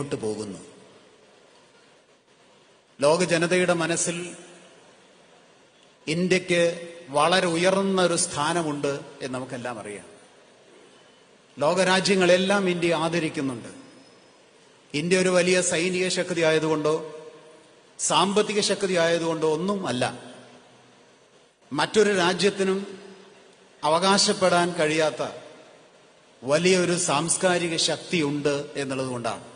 മുന്നോട്ട് പോകുന്നു. ലോക ജനതയുടെ മനസ്സിൽ ഇന്ത്യയ്ക്ക് വളരെ ഉയർന്ന ഒരു സ്ഥാനമുണ്ട് എന്ന് നമുക്കെല്ലാം അറിയാം. ലോകരാജ്യങ്ങളെല്ലാം ഇന്ത്യ ആദരിക്കുന്നുണ്ട്. ഇന്ത്യ ഒരു വലിയ സൈനിക ശക്തി ആയതുകൊണ്ടോ സാമ്പത്തിക ശക്തി ആയതുകൊണ്ടോ ഒന്നും അല്ല. മറ്റൊരു രാജ്യത്തിനും അവകാശപ്പെടാൻ കഴിയാത്ത വലിയൊരു സാംസ്കാരിക ശക്തിയുണ്ട് എന്നുള്ളത് കൊണ്ടാണ്.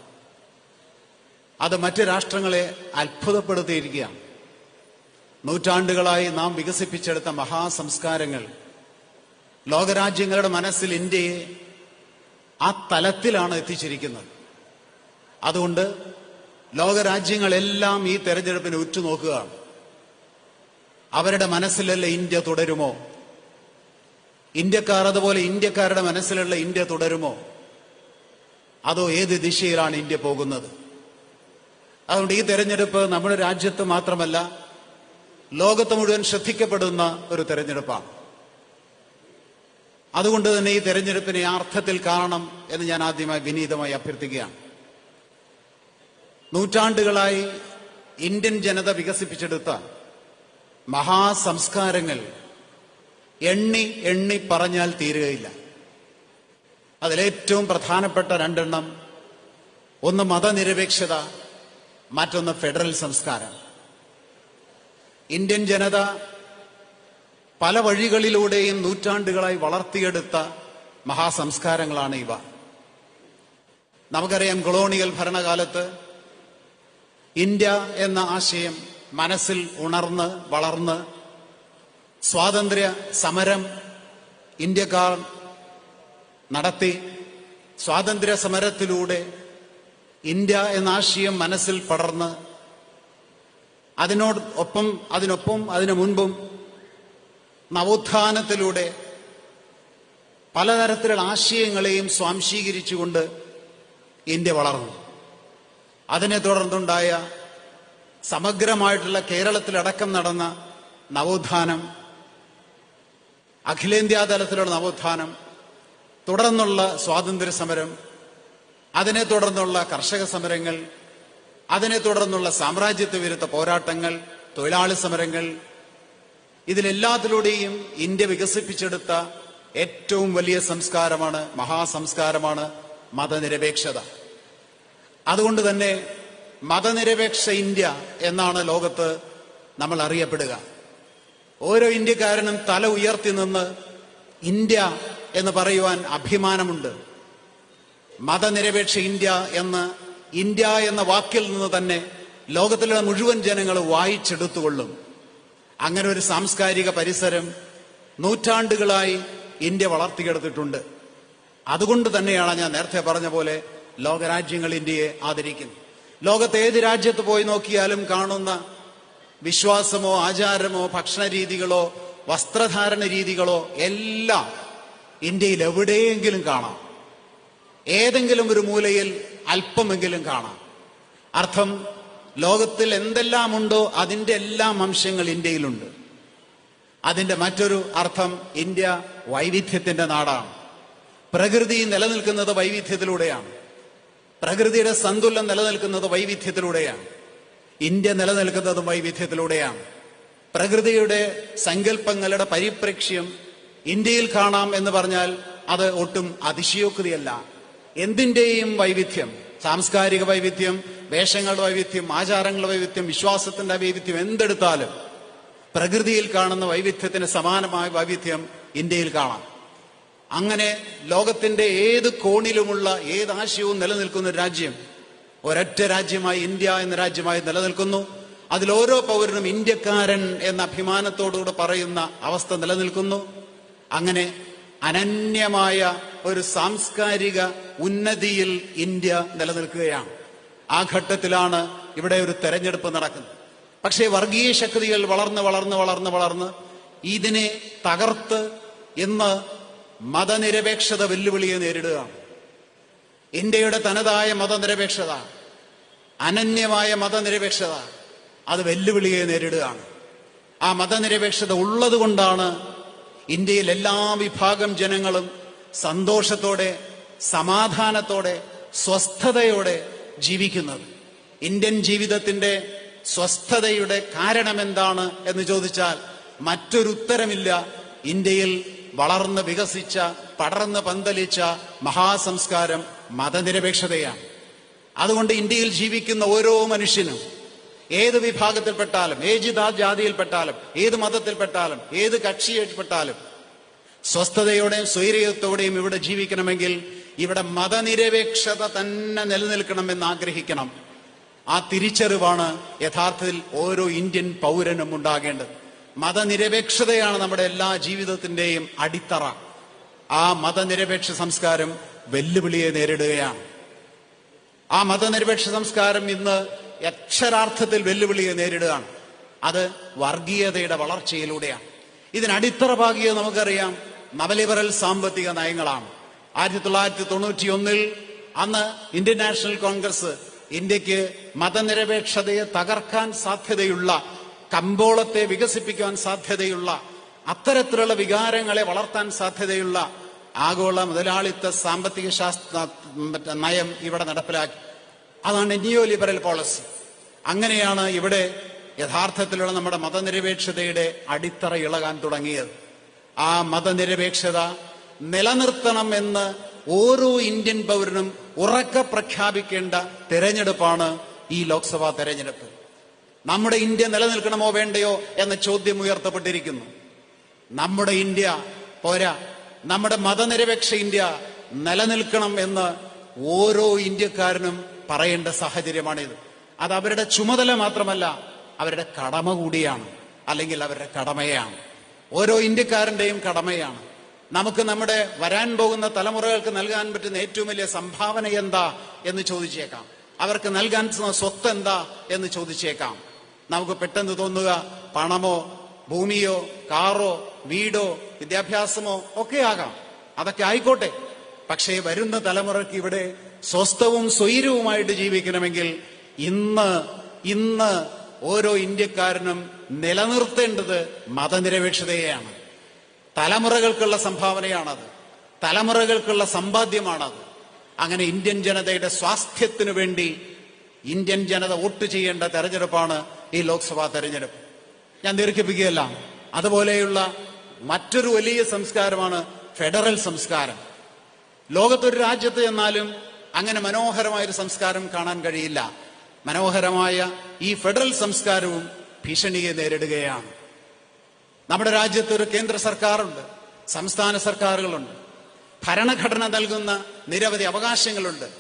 അത് മറ്റ് രാഷ്ട്രങ്ങളെ അത്ഭുതപ്പെടുത്തിയിരിക്കുകയാണ്. നൂറ്റാണ്ടുകളായി നാം വികസിപ്പിച്ചെടുത്ത മഹാസംസ്കാരങ്ങൾ ലോകരാജ്യങ്ങളുടെ മനസ്സിൽ ഇന്ത്യയെ ആ തലത്തിലാണ് എത്തിച്ചിരിക്കുന്നത്. അതുകൊണ്ട് ലോകരാജ്യങ്ങളെല്ലാം ഈ തെരഞ്ഞെടുപ്പിനെ ഉറ്റുനോക്കുകയാണ്. അവരുടെ മനസ്സിലല്ല ഇന്ത്യ തുടരുമോ? ഇന്ത്യക്കാർ അതുപോലെ ഇന്ത്യക്കാരുടെ മനസ്സിലുള്ള ഇന്ത്യ തുടരുമോ? അതോ ഏത് ദിശയിലാണ് ഇന്ത്യ പോകുന്നത്? അതുകൊണ്ട് ഈ തെരഞ്ഞെടുപ്പ് നമ്മുടെ രാജ്യത്ത് മാത്രമല്ല ലോകത്ത് മുഴുവൻ ശ്രദ്ധിക്കപ്പെടുന്ന ഒരു തെരഞ്ഞെടുപ്പാണ്. അതുകൊണ്ട് തന്നെ ഈ തെരഞ്ഞെടുപ്പിനെ അർത്ഥത്തിൽ കാണണം എന്ന് ഞാൻ ആദ്യമായി വിനീതമായി അഭ്യർത്ഥിക്കുകയാണ്. നൂറ്റാണ്ടുകളായി ഇന്ത്യൻ ജനത വികസിപ്പിച്ചെടുത്ത മഹാസംസ്കാരങ്ങൾ എണ്ണി എണ്ണി പറഞ്ഞാൽ തീരുകയില്ല. അതിലേറ്റവും പ്രധാനപ്പെട്ട രണ്ടെണ്ണം ഒന്ന് മതനിരപേക്ഷത മറ്റൊന്ന് ഫെഡറൽ സംസ്കാരം. ഇന്ത്യൻ ജനത പല വഴികളിലൂടെയും നൂറ്റാണ്ടുകളായി വളർത്തിയെടുത്ത മഹാസംസ്കാരങ്ങളാണ് ഇവ. നമുക്കറിയാം കൊളോണിയൽ ഭരണകാലത്ത് ഇന്ത്യ എന്ന ആശയം മനസ്സിൽ ഉണർന്ന് വളർന്ന് സ്വാതന്ത്ര്യ സമരം ഇന്ത്യക്കാർ നടത്തി. സ്വാതന്ത്ര്യ സമരത്തിലൂടെ ഇന്ത്യ എന്ന ആശയം മനസ്സിൽ പടർന്ന് അതിനോട് ഒപ്പം അതിനൊപ്പം അതിനു മുൻപും നവോത്ഥാനത്തിലൂടെ പലതരത്തിലുള്ള ആശയങ്ങളെയും സ്വാംശീകരിച്ചുകൊണ്ട് ഇന്ത്യ വളർന്നു. അതിനെ തുടർന്നുണ്ടായ സമഗ്രമായിട്ടുള്ള കേരളത്തിലടക്കം നടന്ന നവോത്ഥാനം അഖിലേന്ത്യാ തലത്തിലുള്ള നവോത്ഥാനം തുടർന്നുള്ള സ്വാതന്ത്ര്യ സമരം അതിനെ തുടർന്നുള്ള കർഷക സമരങ്ങൾ അതിനെ തുടർന്നുള്ള സാമ്രാജ്യത്വ വിരുദ്ധ പോരാട്ടങ്ങൾ തൊഴിലാളി സമരങ്ങൾ ഇതിലെല്ലാത്തിലൂടെയും ഇന്ത്യ വികസിപ്പിച്ചെടുത്ത ഏറ്റവും വലിയ സംസ്കാരമാണ് മഹാസംസ്കാരമാണ് മതനിരപേക്ഷത. അതുകൊണ്ട് തന്നെ മതനിരപേക്ഷ ഇന്ത്യ എന്നാണ് ലോകത്ത് നമ്മൾ അറിയപ്പെടുക. ഓരോ ഇന്ത്യക്കാരനും തല ഉയർത്തി നിന്ന് ഇന്ത്യ എന്ന് പറയുവാൻ അഭിമാനമുണ്ട്. മതനിരപേക്ഷ ഇന്ത്യ എന്ന് ഇന്ത്യ എന്ന വാക്കിൽ നിന്ന് തന്നെ ലോകത്തിലുള്ള മുഴുവൻ ജനങ്ങൾ വായിച്ചെടുത്തുകൊള്ളും. അങ്ങനെ ഒരു സാംസ്കാരിക പരിസരം നൂറ്റാണ്ടുകളായി ഇന്ത്യ വളർത്തിയെടുത്തിട്ടുണ്ട്. അതുകൊണ്ട് തന്നെയാണ് ഞാൻ നേരത്തെ പറഞ്ഞ പോലെ ലോകരാജ്യങ്ങൾ ഇന്ത്യയെ ആദരിക്കുന്നത്. ലോകത്തെ ഏത് രാജ്യത്ത് പോയി നോക്കിയാലും കാണുന്ന വിശ്വാസമോ ആചാരമോ ഭക്ഷണ രീതികളോ വസ്ത്രധാരണ രീതികളോ എല്ലാം ഇന്ത്യയിൽ എവിടെയെങ്കിലും കാണാം. ഏതെങ്കിലും ഒരു മൂലയിൽ അല്പമെങ്കിലും കാണാം. അർത്ഥം ലോകത്തിൽ എന്തെല്ലാം ഉണ്ടോ അതിന്റെ എല്ലാം അംശങ്ങൾ ഇന്ത്യയിലുണ്ട്. അതിന്റെ മറ്റൊരു അർത്ഥം ഇന്ത്യ വൈവിധ്യത്തിന്റെ നാടാണ്. പ്രകൃതി നിലനിൽക്കുന്നത് വൈവിധ്യത്തിലൂടെയാണ്. പ്രകൃതിയുടെ സന്തുലം നിലനിൽക്കുന്നത് വൈവിധ്യത്തിലൂടെയാണ്. ഇന്ത്യ നിലനിൽക്കുന്നതും വൈവിധ്യത്തിലൂടെയാണ്. പ്രകൃതിയുടെ സങ്കല്പങ്ങളുടെ പരിപ്രേക്ഷ്യം ഇന്ത്യയിൽ കാണാം എന്ന് പറഞ്ഞാൽ അത് ഒട്ടും അതിശയോക്തിയല്ല. എന്തിന്റെയും വൈവിധ്യം സാംസ്കാരിക വൈവിധ്യം വേഷങ്ങളുടെ വൈവിധ്യം ആചാരങ്ങളുടെ വൈവിധ്യം വിശ്വാസത്തിന്റെ വൈവിധ്യം എന്തെടുത്താലും പ്രകൃതിയിൽ കാണുന്ന വൈവിധ്യത്തിന് സമാനമായ വൈവിധ്യം ഇന്ത്യയിൽ കാണാം. അങ്ങനെ ലോകത്തിന്റെ ഏത് കോണിലുമുള്ള ഏത് ആശയവും നിലനിൽക്കുന്ന ഒരു രാജ്യം ഒരൊറ്റ രാജ്യമായി ഇന്ത്യ എന്ന രാജ്യമായി നിലനിൽക്കുന്നു. അതിൽ ഓരോ പൗരനും ഇന്ത്യക്കാരൻ എന്ന അഭിമാനത്തോടുകൂടെ പറയുന്ന അവസ്ഥ നിലനിൽക്കുന്നു. അങ്ങനെ അനന്യമായ ഒരു സാംസ്കാരിക ഉന്നതിയിൽ ഇന്ത്യ നിലനിൽക്കുകയാണ്. ആ ഘട്ടത്തിലാണ് ഇവിടെ ഒരു തെരഞ്ഞെടുപ്പ് നടക്കുന്നത്. പക്ഷേ വർഗീയ ശക്തികൾ വളർന്ന് വളർന്ന് വളർന്ന് വളർന്ന് ഇതിനെ തകർത്ത് ഇന്ന് മതനിരപേക്ഷത വെല്ലുവിളിയെ നേരിടുകയാണ്. ഇന്ത്യയുടെ തനതായ മതനിരപേക്ഷത അനന്യമായ മതനിരപേക്ഷത അത് വെല്ലുവിളിയെ നേരിടുകയാണ്. ആ മതനിരപേക്ഷത ഉള്ളതുകൊണ്ടാണ് ഇന്ത്യയിൽ എല്ലാ വിഭാഗം ജനങ്ങളും സന്തോഷത്തോടെ സമാധാനത്തോടെ സ്വസ്ഥതയോടെ ജീവിക്കുന്നത്. ഇന്ത്യൻ ജീവിതത്തിന്റെ സ്വസ്ഥതയുടെ കാരണം എന്താണ് എന്ന് ചോദിച്ചാൽ മറ്റൊരു ഉത്തരമില്ല ഇന്ത്യയിൽ വളർന്ന് വികസിച്ച പടർന്ന് പന്തലിച്ച മഹാസംസ്കാരം മതനിരപേക്ഷതയാണ്. അതുകൊണ്ട് ഇന്ത്യയിൽ ജീവിക്കുന്ന ഓരോ മനുഷ്യനും ഏത് വിഭാഗത്തിൽപ്പെട്ടാലും ഏത് ജാതിയിൽപ്പെട്ടാലും ഏത് മതത്തിൽപ്പെട്ടാലും ഏത് കക്ഷിയിൽപ്പെട്ടാലും സ്വസ്ഥതയോടെയും സ്വൈര്യത്തോടെയും ഇവിടെ ജീവിക്കണമെങ്കിൽ ഇവിടെ മതനിരപേക്ഷത തന്നെ നിലനിൽക്കണമെന്ന് ആഗ്രഹിക്കണം. ആ തിരിച്ചറിവാണ് യഥാർത്ഥത്തിൽ ഓരോ ഇന്ത്യൻ പൗരനും ഉണ്ടാകേണ്ടത്. മതനിരപേക്ഷതയാണ് നമ്മുടെ എല്ലാ ജീവിതത്തിന്റെയും അടിത്തറ. ആ മതനിരപേക്ഷ സംസ്കാരം വെല്ലുവിളിയെ നേരിടുകയാണ്. ആ മതനിരപേക്ഷ സംസ്കാരം ഇന്ന് അക്ഷരാർത്ഥത്തിൽ വെല്ലുവിളിയെ നേരിടുകയാണ്. അത് വർഗീയതയുടെ വളർച്ചയിലൂടെയാണ്. ഇതിനടിത്തറ പാകിയത് നമുക്കറിയാം. നവലിബറൽ സാമ്പത്തിക നയങ്ങളാണ്. ആയിരത്തി തൊള്ളായിരത്തി തൊണ്ണൂറ്റി ഒന്നിൽ അന്ന് ഇന്ത്യൻ നാഷണൽ കോൺഗ്രസ് ഇന്ത്യയ്ക്ക് മതനിരപേക്ഷതയെ തകർക്കാൻ സാധ്യതയുള്ള കമ്പോളത്തെ വികസിപ്പിക്കാൻ സാധ്യതയുള്ള അത്തരത്തിലുള്ള വികാരങ്ങളെ വളർത്താൻ സാധ്യതയുള്ള ആഗോള മുതലാളിത്ത സാമ്പത്തിക ശാസ്ത്ര നയം ഇവിടെ നടപ്പിലാക്കി. അതാണ് നിയോ ലിബറൽ പോളിസി. അങ്ങനെയാണ് ഇവിടെ യഥാർത്ഥത്തിലുള്ള നമ്മുടെ മതനിരപേക്ഷതയുടെ അടിത്തറ ഇളകാൻ തുടങ്ങിയത്. ആ മതനിരപേക്ഷത നിലനിർത്തണം എന്ന് ഓരോ ഇന്ത്യൻ പൗരനും ഉറക്കെ പ്രഖ്യാപിക്കേണ്ട തെരഞ്ഞെടുപ്പാണ് ഈ ലോക്സഭാ തെരഞ്ഞെടുപ്പ്. നമ്മുടെ ഇന്ത്യ നിലനിൽക്കണമോ വേണ്ടയോ എന്ന ചോദ്യം ഉയർത്തപ്പെട്ടിരിക്കുന്നു. നമ്മുടെ ഇന്ത്യ പോരാ. നമ്മുടെ മതനിരപേക്ഷ ഇന്ത്യ നിലനിൽക്കണം എന്ന് ഓരോ ഇന്ത്യക്കാരനും പറയേണ്ട സാഹചര്യമാണിത്. അത് അവരുടെ ചുമതല മാത്രമല്ല അവരുടെ കടമ കൂടിയാണ് അല്ലെങ്കിൽ അവരുടെ കടമയാണ്. ഓരോ ഇന്ത്യക്കാരന്റെയും കടമയാണ്. നമുക്ക് നമ്മുടെ വരാൻ പോകുന്ന തലമുറകൾക്ക് നൽകാൻ പറ്റുന്ന ഏറ്റവും വലിയ സംഭാവന എന്താ എന്ന് ചോദിച്ചേക്കാം. അവർക്ക് നൽകാൻ സ്വത്ത് എന്താ എന്ന് ചോദിച്ചേക്കാം. നമുക്ക് പെട്ടെന്ന് തോന്നുക പണമോ ഭൂമിയോ കാറോ വീടോ വിദ്യാഭ്യാസമോ ഒക്കെ ആകാം. അതൊക്കെ ആയിക്കോട്ടെ. പക്ഷേ വരുന്ന തലമുറയ്ക്ക് ഇവിടെ സ്വസ്ഥവും സ്വൈരവുമായിട്ട് ജീവിക്കണമെങ്കിൽ ഇന്ന് ഇന്ന് ഓരോ ഇന്ത്യക്കാരനും നിലനിർത്തേണ്ടത് മതനിരപേക്ഷതയെയാണ്. തലമുറകൾക്കുള്ള സംഭാവനയാണത്. തലമുറകൾക്കുള്ള സമ്പാദ്യമാണത്. അങ്ങനെ ഇന്ത്യൻ ജനതയുടെ സ്വാസ്ഥ്യത്തിനു വേണ്ടി ഇന്ത്യൻ ജനത വോട്ട് ചെയ്യേണ്ട തെരഞ്ഞെടുപ്പാണ് ഈ ലോക്സഭാ തെരഞ്ഞെടുപ്പ്. ഞാൻ ദീർഘിപ്പിക്കുകയല്ല. അതുപോലെയുള്ള മറ്റൊരു വലിയ സംസ്കാരമാണ് ഫെഡറൽ സംസ്കാരം. ലോകത്തൊരു രാജ്യത്ത് എന്നാലും അങ്ങനെ മനോഹരമായൊരു സംസ്കാരം കാണാൻ കഴിയില്ല. മനോഹരമായ ഈ ഫെഡറൽ സംസ്കാരവും ഭീഷണിയെ നേരിടുകയാണ്. നമ്മുടെ രാജ്യത്ത് ഒരു കേന്ദ്ര സർക്കാരുണ്ട് സംസ്ഥാന സർക്കാരുകളുണ്ട്. ഭരണഘടന നൽകുന്ന നിരവധി അവകാശങ്ങളുണ്ട്.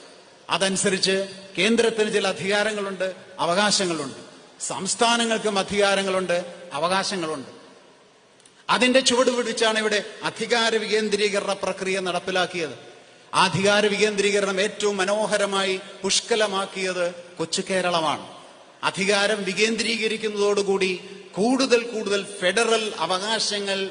അതനുസരിച്ച് കേന്ദ്രത്തിന് ചില അധികാരങ്ങളുണ്ട് അവകാശങ്ങളുണ്ട്. സംസ്ഥാനങ്ങൾക്കും അധികാരങ്ങളുണ്ട് അവകാശങ്ങളുണ്ട്. അതിന്റെ ചുവട് പിടിച്ചാണ് ഇവിടെ അധികാര വികേന്ദ്രീകരണ പ്രക്രിയ നടപ്പിലാക്കിയത്. ആ അധികാര വികേന്ദ്രീകരണം ഏറ്റവും മനോഹരമായി പുഷ്കലമാക്കിയത് കൊച്ചു കേരളമാണ്. അധികാരം വികേന്ദ്രീകരിക്കുന്നതോടുകൂടി കൂടുതൽ കൂടുതൽ ഫെഡറൽ അവകാശങ്ങൾ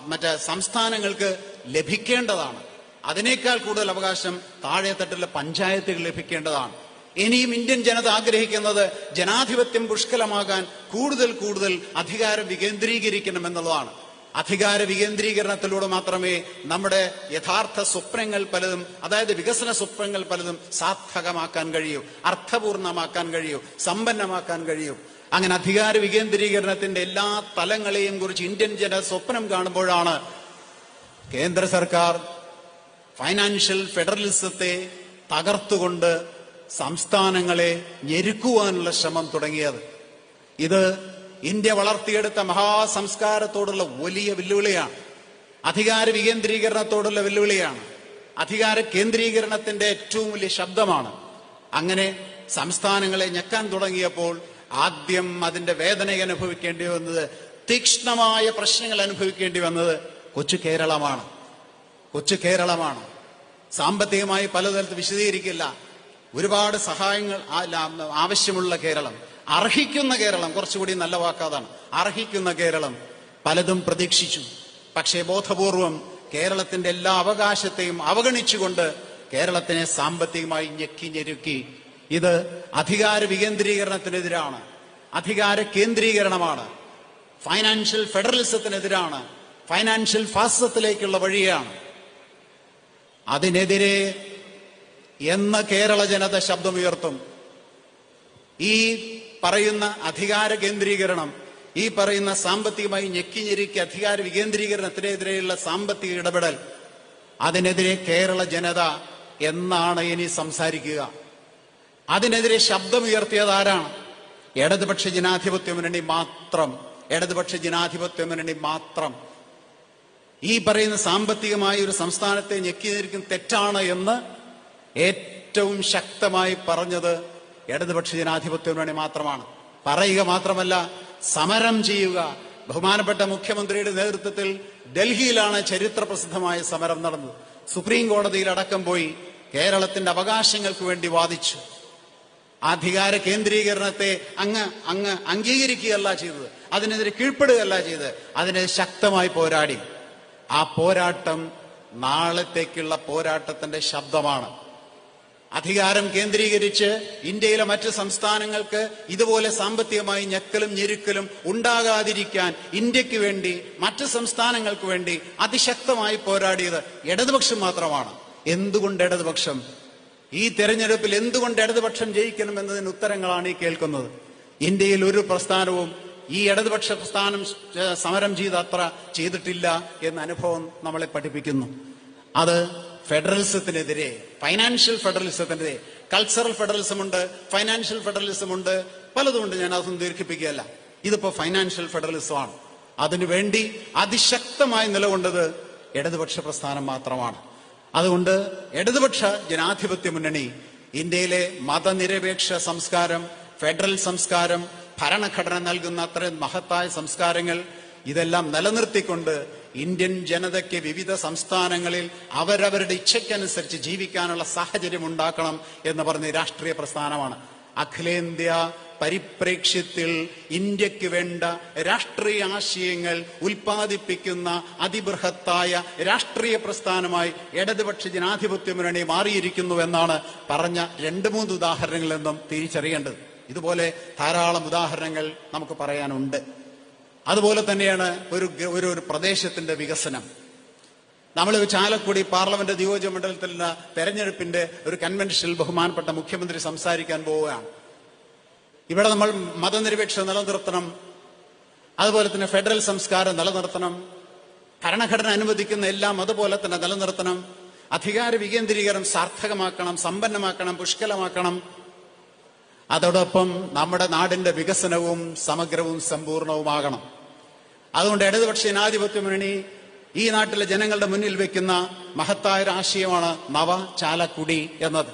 മറ്റേ സംസ്ഥാനങ്ങൾക്ക് ലഭിക്കേണ്ടതാണ്. അതിനേക്കാൾ കൂടുതൽ അവകാശം താഴെത്തട്ടിലെ പഞ്ചായത്തുകൾ ലഭിക്കേണ്ടതാണ്. ഇനിയും ഇന്ത്യൻ ജനത ആഗ്രഹിക്കുന്നത് ജനാധിപത്യം പുഷ്കലമാകാൻ കൂടുതൽ കൂടുതൽ അധികാരം വികേന്ദ്രീകരിക്കണം എന്നുള്ളതാണ്. അധികാര വികേന്ദ്രീകരണത്തിലൂടെ മാത്രമേ നമ്മുടെ യഥാർത്ഥ സ്വപ്നങ്ങൾ പലതും അതായത് വികസന സ്വപ്നങ്ങൾ പലതും സാർത്ഥകമാക്കാൻ കഴിയൂ അർത്ഥപൂർണമാക്കാൻ കഴിയൂ സമ്പന്നമാക്കാൻ കഴിയൂ. അങ്ങനെ അധികാര വികേന്ദ്രീകരണത്തിന്റെ എല്ലാ തലങ്ങളെയും കുറിച്ച് ഇന്ത്യൻ ജന സ്വപ്നം കാണുമ്പോഴാണ് കേന്ദ്ര സർക്കാർ ഫൈനാൻഷ്യൽ ഫെഡറലിസത്തെ തകർത്തുകൊണ്ട് സംസ്ഥാനങ്ങളെ ഞെരുക്കുവാനുള്ള ശ്രമം തുടങ്ങിയത്. ഇത് ഇന്ത്യ വളർത്തിയെടുത്ത മഹാസംസ്കാരത്തോടുള്ള വലിയ വെല്ലുവിളിയാണ്. അധികാര വികേന്ദ്രീകരണത്തോടുള്ള വെല്ലുവിളിയാണ്. അധികാര കേന്ദ്രീകരണത്തിന്റെ ഏറ്റവും വലിയ ശബ്ദമാണ്. അങ്ങനെ സംസ്ഥാനങ്ങളെ ഞെക്കാൻ തുടങ്ങിയപ്പോൾ ആദ്യം അതിന്റെ വേദന അനുഭവിക്കേണ്ടി വന്നത് തീക്ഷ്ണമായ പ്രശ്നങ്ങൾ അനുഭവിക്കേണ്ടി വന്നത് കൊച്ചു കേരളമാണ്. കൊച്ചു കേരളമാണ്. സാമ്പത്തികമായി പലതരത്തിൽ വിശദീകരിക്കില്ല. ഒരുപാട് സഹായങ്ങൾ ആവശ്യമുള്ള കേരളം. അർഹിക്കുന്ന കേരളം കുറച്ചുകൂടി നല്ല വാക്കാതാണ്. അർഹിക്കുന്ന കേരളം പലതും പ്രതീക്ഷിച്ചു. പക്ഷേ ബോധപൂർവം കേരളത്തിന്റെ എല്ലാ അവകാശത്തെയും അവഗണിച്ചുകൊണ്ട് കേരളത്തിനെ സാമ്പത്തികമായി ഞെക്കി ഞെരുക്കി ഇത് അധികാര വികേന്ദ്രീകരണത്തിനെതിരാണ്. അധികാര കേന്ദ്രീകരണമാണ്. ഫൈനാൻഷ്യൽ ഫെഡറലിസത്തിനെതിരാണ് ഫൈനാൻഷ്യൽ ഫാസത്തിലേക്കുള്ള വഴിയാണ്. അതിനെതിരെ എന്ന് കേരള ജനത ശബ്ദമുയർത്തും. ഈ പറയുന്ന അധികാര കേന്ദ്രീകരണം ഈ പറയുന്ന സാമ്പത്തികമായി ഞെക്കിഞ്ഞെരുക്കി അധികാര വികേന്ദ്രീകരണത്തിനെതിരെയുള്ള സാമ്പത്തിക ഇടപെടൽ അതിനെതിരെ കേരള ജനത എന്നാണ് ഇനി സംസാരിക്കുക. അതിനെതിരെ ശബ്ദമുയർത്തിയത് ആരാണ്? ഇടതുപക്ഷ ജനാധിപത്യ മുന്നണി മാത്രം. ഇടതുപക്ഷ ജനാധിപത്യ മുന്നണി മാത്രം. ഈ പറയുന്ന സാമ്പത്തികമായ ഒരു സംസ്ഥാനത്തെ ഞെക്കിയിരിക്കും തെറ്റാണ് എന്ന് ഏറ്റവും ശക്തമായി പറഞ്ഞത് ഇടതുപക്ഷ ജനാധിപത്യ മുന്നണി മാത്രമാണ്. പറയുക മാത്രമല്ല സമരം ചെയ്യുക. ബഹുമാനപ്പെട്ട മുഖ്യമന്ത്രിയുടെ നേതൃത്വത്തിൽ ഡൽഹിയിലാണ് ചരിത്ര പ്രസിദ്ധമായ സമരം നടന്നത്. സുപ്രീം കോടതിയിൽ അടക്കം പോയി കേരളത്തിന്റെ അവകാശങ്ങൾക്ക് വേണ്ടി വാദിച്ചു. അധികാര കേന്ദ്രീകരണത്തെ അങ്ങ് അങ്ങ് അംഗീകരിക്കുകയല്ല ചെയ്തത്. അതിനെതിരെ കീഴ്പ്പെടുകയല്ല ചെയ്തത്. അതിനെ ശക്തമായി പോരാടി. ആ പോരാട്ടം നാളത്തേക്കുള്ള പോരാട്ടത്തിന്റെ ശബ്ദമാണ്. അധികാരം കേന്ദ്രീകരിച്ച് ഇന്ത്യയിലെ മറ്റ് സംസ്ഥാനങ്ങൾക്ക് ഇതുപോലെ സാമ്പത്തികമായി ഞെക്കലും ഞെരുക്കലും ഉണ്ടാകാതിരിക്കാൻ ഇന്ത്യയ്ക്ക് വേണ്ടി മറ്റ് സംസ്ഥാനങ്ങൾക്ക് വേണ്ടി അതിശക്തമായി പോരാടിയത് ഇടതുപക്ഷം മാത്രമാണ്. എന്തുകൊണ്ട് ഇടതുപക്ഷം? ഈ തെരഞ്ഞെടുപ്പിൽ എന്തുകൊണ്ട് ഇടതുപക്ഷം ജയിക്കണം എന്നതിന് ഉത്തരങ്ങളാണ് ഈ കേൾക്കുന്നത്. ഇന്ത്യയിൽ ഒരു പ്രസ്ഥാനവും ഈ ഇടതുപക്ഷ പ്രസ്ഥാനം സമരം ചെയ്ത അത്ര ചെയ്തിട്ടില്ല എന്ന അനുഭവം നമ്മളെ പഠിപ്പിക്കുന്നു. അത് ഫെഡറലിസത്തിനെതിരെ ഫൈനാൻഷ്യൽ ഫെഡറലിസത്തിനെതിരെ കൾച്ചറൽ ഫെഡറലിസം ഉണ്ട് ഫൈനാൻഷ്യൽ ഫെഡറലിസം ഉണ്ട് പലതുകൊണ്ട് ഞാൻ അതൊന്നും ദീർഘിപ്പിക്കുകയല്ല. ഇതിപ്പോ ഫൈനാൻഷ്യൽ ഫെഡറലിസമാണ് അതിനുവേണ്ടി അതിശക്തമായി നിലകൊണ്ടത് ഇടതുപക്ഷ പ്രസ്ഥാനം മാത്രമാണ്. അതുകൊണ്ട് ഇടതുപക്ഷ ജനാധിപത്യ മുന്നണി ഇന്ത്യയിലെ മതനിരപേക്ഷ സംസ്കാരം ഫെഡറൽ സംസ്കാരം ഭരണഘടന നൽകുന്ന അത്രയും മഹത്തായ സംസ്കാരങ്ങൾ ഇതെല്ലാം നിലനിർത്തിക്കൊണ്ട് ഇന്ത്യൻ ജനതയ്ക്ക് വിവിധ സംസ്ഥാനങ്ങളിൽ അവരവരുടെ ഇച്ഛയ്ക്കനുസരിച്ച് ജീവിക്കാനുള്ള സാഹചര്യം ഉണ്ടാക്കണം എന്ന് പറഞ്ഞ രാഷ്ട്രീയ പ്രസ്ഥാനമാണ്. അഖിലേന്ത്യാ പരിപ്രേക്ഷ്യത്തിൽ ഇന്ത്യയ്ക്ക് വേണ്ട രാഷ്ട്രീയ ആശയങ്ങൾ ഉൽപ്പാദിപ്പിക്കുന്ന അതിബൃഹത്തായ രാഷ്ട്രീയ പ്രസ്ഥാനമായി ഇടതുപക്ഷ ജനാധിപത്യ മുന്നണി മാറിയിരിക്കുന്നു എന്നാണ് പറഞ്ഞ രണ്ട് മൂന്ന് ഉദാഹരണങ്ങളിൽ നിന്നും തിരിച്ചറിയേണ്ടത്. ഇതുപോലെ ധാരാളം ഉദാഹരണങ്ങൾ നമുക്ക് പറയാനുണ്ട്. അതുപോലെ തന്നെയാണ് ഒരു ഒരു ഒരു പ്രദേശത്തിന്റെ വികസനം. നമ്മൾ ചാലക്കുടി പാർലമെന്റ് നിയോജക മണ്ഡലത്തിലുള്ള തെരഞ്ഞെടുപ്പിന്റെ ഒരു കൺവെൻഷനിൽ ബഹുമാനപ്പെട്ട മുഖ്യമന്ത്രി സംസാരിക്കാൻ പോവുകയാണ്. ഇവിടെ നമ്മൾ മതനിരപേക്ഷത നിലനിർത്തണം. അതുപോലെ തന്നെ ഫെഡറൽ സംസ്കാരം നിലനിർത്തണം. ഭരണഘടന അനുവദിക്കുന്ന എല്ലാം അതുപോലെ തന്നെ നിലനിർത്തണം. അധികാര വികേന്ദ്രീകരണം സാർത്ഥകമാക്കണം സമ്പന്നമാക്കണം പുഷ്കലമാക്കണം. അതോടൊപ്പം നമ്മുടെ നാടിന്റെ വികസനവും സമഗ്രവും സമ്പൂർണവുമാകണം. അതുകൊണ്ട് ഇടതുപക്ഷ ജനാധിപത്യ മുന്നണി ഈ നാട്ടിലെ ജനങ്ങളുടെ മുന്നിൽ വെക്കുന്ന മഹത്തായ ആശയമാണ് നവ ചാലക്കുടി എന്നത്.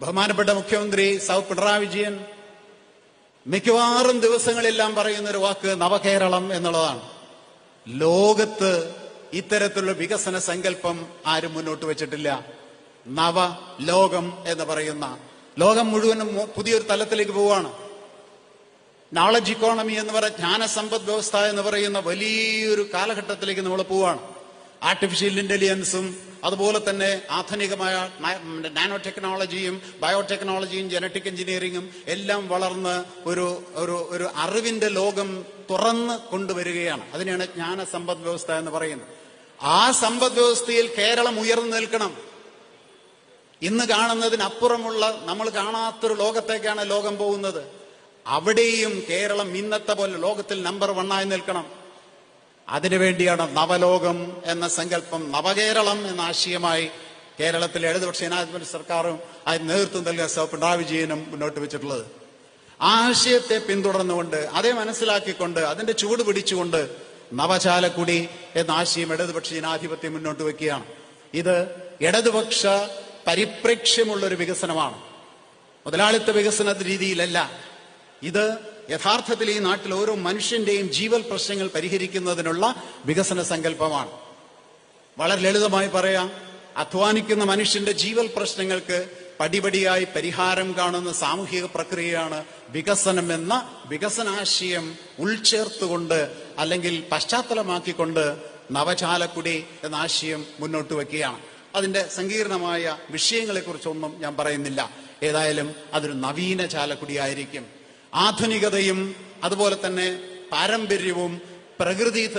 ബഹുമാനപ്പെട്ട മുഖ്യമന്ത്രി സൗ പിണറായി വിജയൻ മിക്കവാറും ദിവസങ്ങളെല്ലാം പറയുന്നൊരു വാക്ക് നവകേരളം എന്നുള്ളതാണ്. ലോകത്ത് ഇത്തരത്തിലുള്ള വികസന സങ്കല്പം ആരും മുന്നോട്ട് വെച്ചിട്ടില്ല. നവ ലോകം എന്ന് പറയുന്ന ലോകം മുഴുവനും പുതിയൊരു തലത്തിലേക്ക് പോവുകയാണ്. നോളജ് ഇക്കോണമി എന്ന് പറയുന്ന ജ്ഞാനസമ്പദ് വ്യവസ്ഥ എന്ന് പറയുന്ന വലിയൊരു കാലഘട്ടത്തിലേക്ക് നമ്മൾ പോവാണ് ആർട്ടിഫിഷ്യൽ ഇന്റലിജൻസും അതുപോലെ തന്നെ ആധുനികമായ നാനോ ടെക്നോളജിയും ബയോടെക്നോളജിയും ജനറ്റിക് എഞ്ചിനീയറിംഗും എല്ലാം വളർന്ന് ഒരു ഒരു ഒരു അറിവിന്റെ ലോകം തുറന്ന് കൊണ്ടുവരികയാണ്. അതിനെയാണ് ജ്ഞാന സമ്പദ് വ്യവസ്ഥ എന്ന് പറയുന്നത്. ആ സമ്പദ് വ്യവസ്ഥയിൽ കേരളം ഉയർന്നു നിൽക്കണം. ഇന്ന് കാണുന്നതിനപ്പുറമുള്ള നമ്മൾ കാണാത്തൊരു ലോകത്തേക്കാണ് ലോകം പോകുന്നത്. അവിടെയും കേരളം ഇന്നത്തെ പോലെ ലോകത്തിൽ നമ്പർ വണ്ണായി നിൽക്കണം. അതിനുവേണ്ടിയാണ് നവലോകം എന്ന സങ്കല്പം നവകേരളം എന്ന ആശയമായി കേരളത്തിലെ ഇടതുപക്ഷ ജനാധിപത്യ സർക്കാരും അതിന് നേതൃത്വം നൽകിയ സർ പിണറായി വിജയനും മുന്നോട്ട് വെച്ചിട്ടുള്ളത്. ആ ആശയത്തെ പിന്തുടർന്നുകൊണ്ട് അതേ മനസ്സിലാക്കിക്കൊണ്ട് അതിന്റെ ചൂട് പിടിച്ചുകൊണ്ട് നവചാലക്കുടി എന്ന ആശയം ഇടതുപക്ഷ ജനാധിപത്യം മുന്നോട്ട് വെക്കുകയാണ്. ഇത് ഇടതുപക്ഷ പരിപ്രേക്ഷ്യമുള്ള ഒരു വികസനമാണ്. മുതലാളിത്ത വികസന രീതിയിലല്ല. ഇത് യഥാർത്ഥത്തിൽ ഈ നാട്ടിൽ ഓരോ മനുഷ്യന്റെയും ജീവൽ പ്രശ്നങ്ങൾ പരിഹരിക്കുന്നതിനുള്ള വികസന സങ്കല്പമാണ്. വളരെ ലളിതമായി പറയാം അധ്വാനിക്കുന്ന മനുഷ്യന്റെ ജീവൽ പ്രശ്നങ്ങൾക്ക് പടിപടിയായി പരിഹാരം കാണുന്ന സാമൂഹിക പ്രക്രിയയാണ് വികസനം എന്ന വികസനാശയം ഉൾച്ചേർത്തുകൊണ്ട് അല്ലെങ്കിൽ പശ്ചാത്തലമാക്കിക്കൊണ്ട് നവചാലക്കുടി എന്ന ആശയം മുന്നോട്ട് വയ്ക്കുകയാണ്. അതിന്റെ സങ്കീർണമായ വിഷയങ്ങളെക്കുറിച്ചൊന്നും ഞാൻ പറയുന്നില്ല. ഏതായാലും അതൊരു നവീന ചാലക്കുടിയായിരിക്കും ആധുനികതയും അതുപോലെ തന്നെ പാരമ്പര്യവും പ്രകൃതി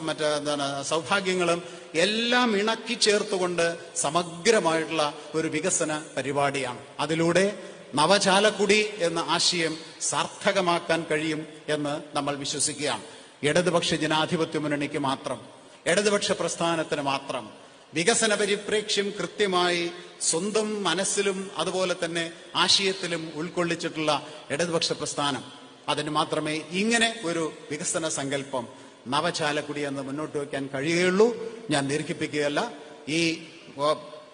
മറ്റേ എന്താണ് സൗഭാഗ്യങ്ങളും എല്ലാം ഇണക്കി ചേർത്തുകൊണ്ട് സമഗ്രമായിട്ടുള്ള ഒരു വികസന പരിപാടിയാണ്. അതിലൂടെ നവചാലക്കുടി എന്ന ആശയം സാർത്ഥകമാക്കാൻ കഴിയും എന്ന് നമ്മൾ വിശ്വസിക്കുകയാണ്. ഇടതുപക്ഷ ജനാധിപത്യ മുന്നണിക്ക് മാത്രം ഇടതുപക്ഷ പ്രസ്ഥാനത്തിന് മാത്രം വികസന പരിപ്രേക്ഷ്യം കൃത്യമായി സ്വന്തം മനസ്സിലും അതുപോലെ തന്നെ ആശയത്തിലും ഉൾക്കൊള്ളിച്ചിട്ടുള്ള ഇടതുപക്ഷ പ്രസ്ഥാനം. അതിന് മാത്രമേ ഇങ്ങനെ ഒരു വികസന സങ്കല്പം നവചാലക്കുടി എന്ന് മുന്നോട്ട് വയ്ക്കാൻ കഴിയുകയുള്ളൂ. ഞാൻ ദീർഘിപ്പിക്കുകയല്ല. ഈ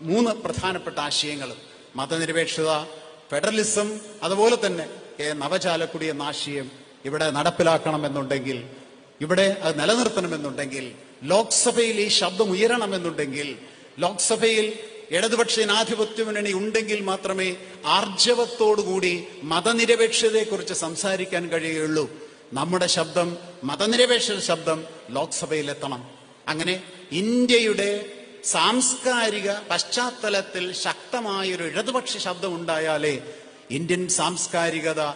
മൂന്ന് പ്രധാനപ്പെട്ട ആശയങ്ങൾ. മതനിരപേക്ഷത ഫെഡറലിസം അതുപോലെ തന്നെ നവചാലക്കുടി എന്ന ആശയം ഇവിടെ നടപ്പിലാക്കണമെന്നുണ്ടെങ്കിൽ ഇവിടെ അത് നിലനിർത്തണമെന്നുണ്ടെങ്കിൽ ലോക്സഭയിൽ ഈ ശബ്ദം ഉയരണമെന്നുണ്ടെങ്കിൽ ലോക്സഭയിൽ ഇടതുപക്ഷ ജനാധിപത്യ മുന്നണി ഉണ്ടെങ്കിൽ മാത്രമേ ആർജവത്തോടുകൂടി മതനിരപേക്ഷതയെക്കുറിച്ച് സംസാരിക്കാൻ കഴിയുകയുള്ളൂ. നമ്മുടെ ശബ്ദം മതനിരപേക്ഷ ശബ്ദം ലോക്സഭയിലെത്തണം. അങ്ങനെ ഇന്ത്യയുടെ സാംസ്കാരിക പശ്ചാത്തലത്തിൽ ശക്തമായൊരു ഇടതുപക്ഷ ശബ്ദം ഉണ്ടായാലേ ഇന്ത്യൻ സാംസ്കാരികത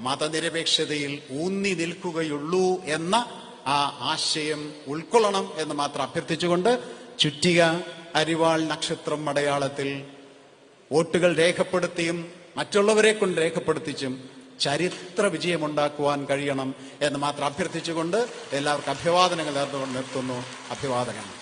മതനിരപേക്ഷതയിൽ ഊന്നി നിൽക്കുകയുള്ളൂ എന്ന ആ ആശയം ഉൾക്കൊള്ളണം എന്ന് മാത്രം അഭ്യർത്ഥിച്ചുകൊണ്ട് ചുറ്റിക അരിവാൾ നക്ഷത്രം അടയാളത്തിൽ വോട്ടുകൾ രേഖപ്പെടുത്തിയും മറ്റുള്ളവരെ കൊണ്ട് രേഖപ്പെടുത്തിച്ചും ചരിത്ര വിജയമുണ്ടാക്കുവാൻ കഴിയണം എന്ന് മാത്രം അഭ്യർത്ഥിച്ചുകൊണ്ട് എല്ലാവർക്കും അഭിവാദനങ്ങൾ നേർന്നുകൊണ്ട് നിർത്തുന്നു. അഭിവാദനങ്ങൾ.